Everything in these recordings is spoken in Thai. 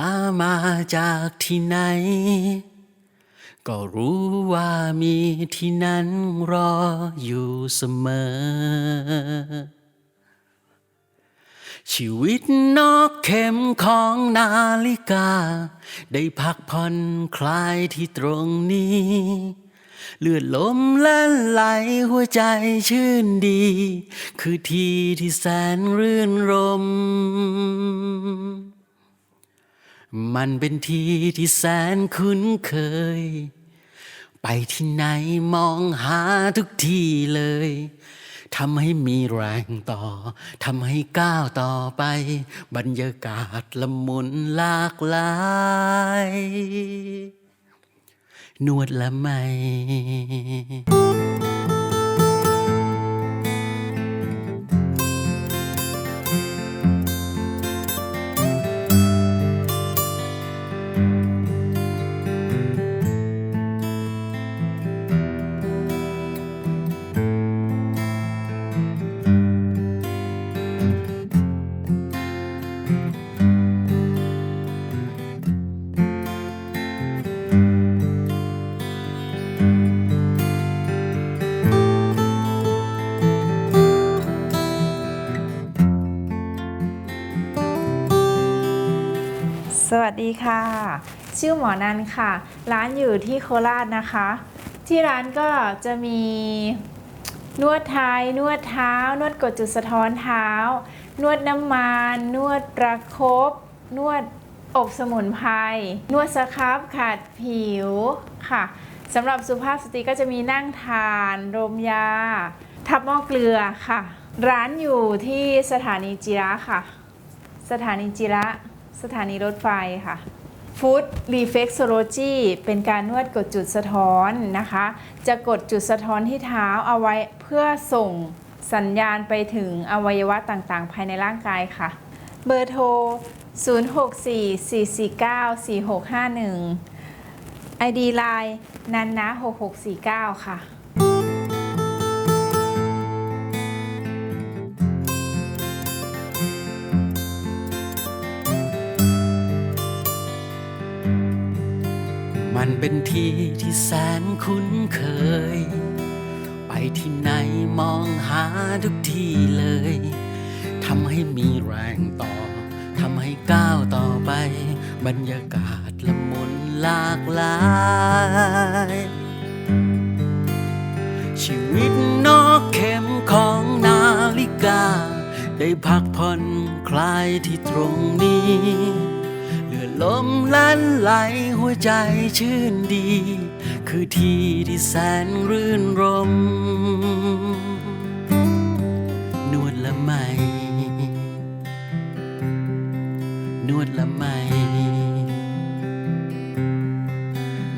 ามาจากที่ไหน ก็รู้ว่ามีที่นั้นรออยู่เสมอ ชีวิตนอกเข็มของนาฬิกา ได้พักผ่อนคลายที่ตรงนี้ เลือดลมเล่นไหลหัวใจชื่นดี คือที่ที่แสนรื่นรม มันเป็นที่ที่แสนคุ้นเคย ไปที่ไหนมองหาทุกที่เลยทำให้มีแรงต่อทำให้ก้าวต่อไป บรรยากาศละมุนหลากหลายนวดละไหม สวัสดีค่ะ ชื่อหมอนันค่ะ ร้านอยู่ที่โคราชนะคะ ที่ร้านก็จะมีนวดไทยนวดเท้า นวดกดจุดสะท้อนเท้า นวดน้ำมัน นวดประครบนวดอบสมุนไพรนวดสครับขัดผิวค่ะสำหรับสุภาพสตรีก็จะมีนั่งทานรมยา ทับหม้อเกลือค่ะ ร้านอยู่ที่สถานีจิระค่ะ สถานีจิระ สถานีรถไฟค่ะ Food Reflexology เป็นการนวดกดจุดสะท้อนนะคะ จะกดจุดสะท้อนที่เท้าเอาไว้เพื่อส่งสัญญาณไปถึงอวัยวะต่างๆ ภายในร่างกายค่ะ เบอร์โทร 0644494651 ID Line นันนะ 6649 ค่ะ มันเป็นที่ที่แสนคุ้นเคย ไปที่ไหนมองหาทุกที่เลย ทำให้มีแรงต่อ ทำให้ก้าวต่อไป บรรยากาศละมุนหลากหลาย ชีวิตนอกเข็มของนาฬิกา ได้พักผ่อนคลายที่ตรงนี้ ลือดลมลันไหลหัวใจชื่นดี คือที่ที่แสนรื่นรม นวดละไม นวดละไม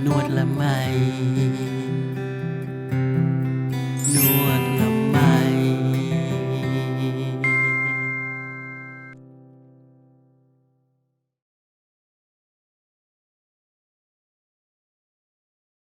นวดละไม